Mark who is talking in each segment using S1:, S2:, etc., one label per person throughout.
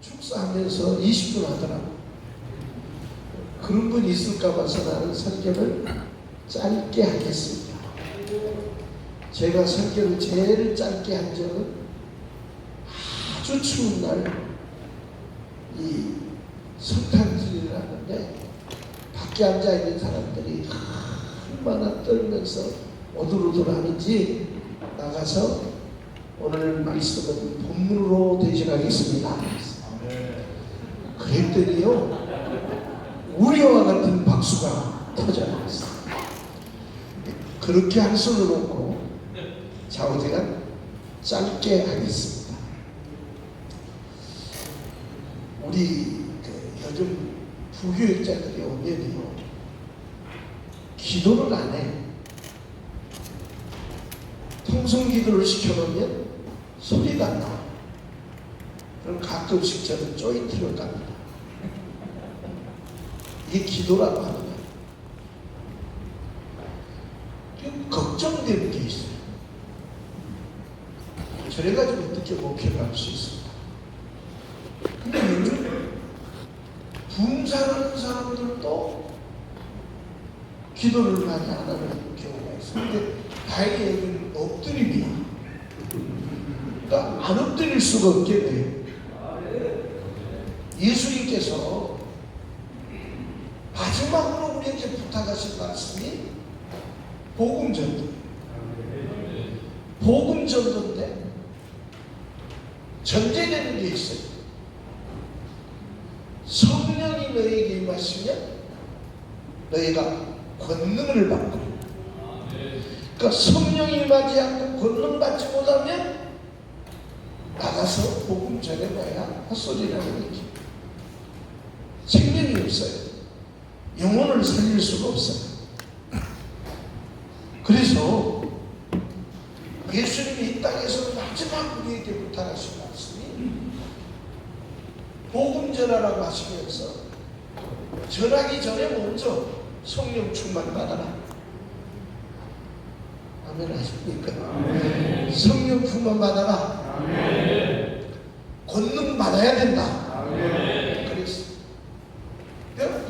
S1: 축사하면서 20분 하더라고. 그런 분 있을까 봐서 나는 설교를 짧게 하겠습니다. 제가 설교를 제일 짧게 한 적은 아주 추운 날 이 성탄절이라는데 밖에 앉아 있는 사람들이 얼마나 떨면서 오들오들 하는지 나가서 오늘 말씀은 본문으로 대신하겠습니다. 그랬더니요 우리와 같은 박수가 터져나왔어요. 그렇게 한 손을 놓고 좌우대가 짧게 하겠습니다. 우리 그 요즘 부교육자들이 오면요 기도를 안 해. 통성 기도를 시켜놓으면 소리가 안 나와. 그럼 가끔씩 저는 조인트를 갑니다. 이게 기도라고 하는 거예요. 좀 걱정되는 게 있어요. 저래가지고 어떻게 목회를 할 수 있습니까? 근데 요즘 붕사하는 사람들도 기도를 많이 안 하는 경우가 있어요. 근데 다행히 여기는 엎드림이야. 그러니까 안 엎드릴 수가 없겠네요. 예수님께서 마지막으로 우리에게 부탁하신 말씀이 복음 전도. 복음 전도인데 전제되는 게 있어요. 성령이 너에게 임하시면 너희가 권능을 받고 그러니까 성령이 임하지 않고 권능 받지 못하면 나가서 복음 전해봐야 헛소리라는 얘기 생명이 없어요 영혼을 살릴 수가 없어요 그래서 예수님이 이 땅에서 마지막 우리에게 부탁하신 말씀이 복음 전하라고 하시면서 전하기 전에 먼저 성령 충만 받아라. 아멘 하십니까? 성령 충만 받아라. 권능 받아야 된다. 그랬어.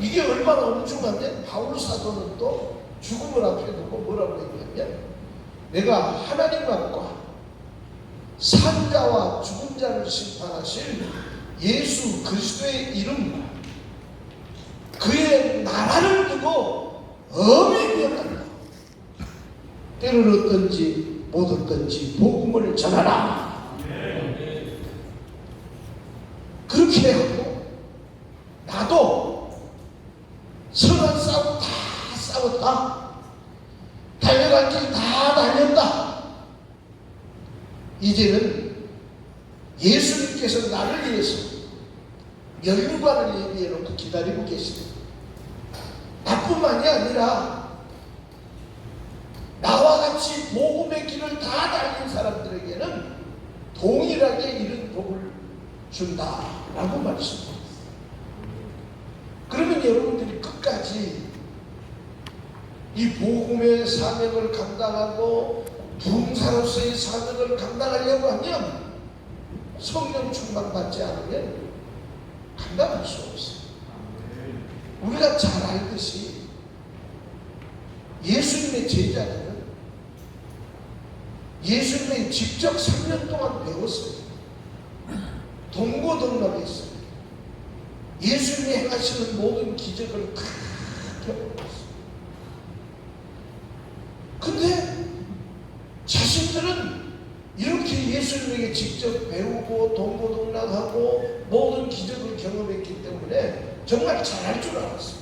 S1: 이게 얼마나 엄중한데 바울 사도는 또 죽음을 앞에 두고 뭐라고 얘기하냐? 내가 하나님 앞과 산자와 죽은 자를 심판하실 예수 그리스도의 이름 그의 나라를 두고 엄히 명한다. 때를 얻든지 못 얻든지 복음을 전하라. 그렇게 하고 나도 선한 싸움 다 싸웠다. 달려갈 길 다 달렸다. 이제는 예수님께서 나를 위해서 멸류관을 예비해 놓고 기다리고 계십니다. 나뿐만이 아니라 나와 같이 복음의 길을 다 달린 사람들에게는 동일하게 이런 복을 준다라고 말씀합니다. 그러면 여러분들이 끝까지 이 복음의 사명을 감당하고 부흥사로서의 사명을 감당하려고 하면 성령 충만 받지 않으면 감당할 수 없어요. 우리가 잘 알듯이 예수님의 제자들은 예수님의 직접 3년 동안 배웠어요. 동고동락했어요. 예수님이 행하시는 모든 기적을 다 겪었어요. 근데 자신들은 이렇게 예수님에게 직접 배우고 동고동락하고 모든 기적을 경험했기 때문에 정말 잘할 줄 알았어요.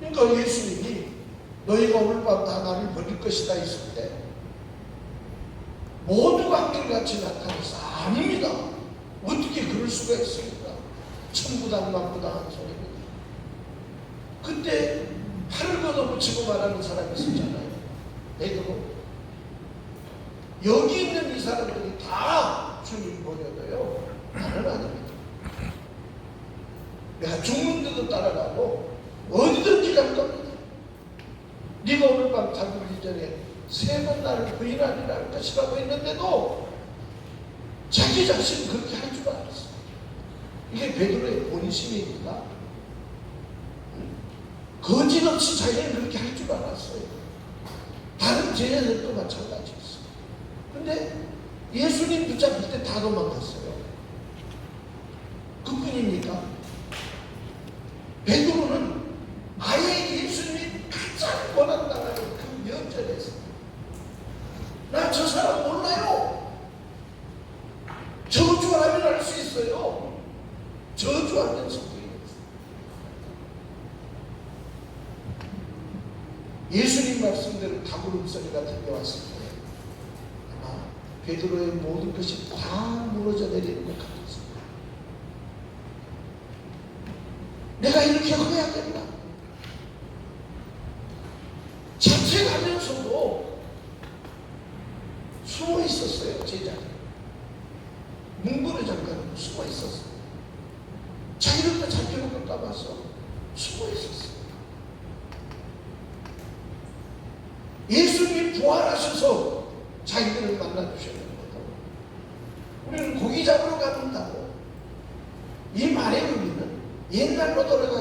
S1: 그러니까 예수님이 너희가 오늘 밤 다 나를 버릴 것이다 했을 때 모두가 한결같이 나타나서 아닙니다. 어떻게 그럴 수가 있습니까? 천부당 만부당한 소리입니다. 그때 팔을 걷어붙이고 말하는 사람이 있었잖아요. 베드로. 여기 있는 이 사람들이 다 주님 보려도요. 나는 아닙니다. 내가 죽는 데도 따라가고 어디든지 갈 겁니다. 네가 오늘 밤 잠들기 전에 세 번 나를 부인하리라 할 것이라고 했는데도 자기 자신 그렇게 할 줄 알았어. 그게 베드로의 본심이니까 거짓없이 자기는 그렇게 할 줄 알았어요. 다른 제자들도 마찬가지였어요. 근데 예수님 붙잡힐 때다 도망갔어요. 그뿐입니까? 베드로는 아예 예수님이 가장 원한다는 그 명절에서 나 저 사람 몰라요. 저주하면 알 수 있어요. 저주하면서 부인했어요. 예수님 말씀대로 다구름 소리가 들려왔을 때 아마 베드로의 모든 것이 다 무너져 내리는 것 같았습니다. 내가 이렇게 해야 된다. 자책하면서도 숨어 있었어요, 제자들. 문고리 잠깐 숨어 있었어요. 자기들도 잡혀는 것 까봐서 숨어 있었어요. 예수님이 부활하셔서 자기들을 만나주셨는 거고 우리는 고기 잡으러 간다고. 이 말의 의미는 옛날로 돌아가겠다는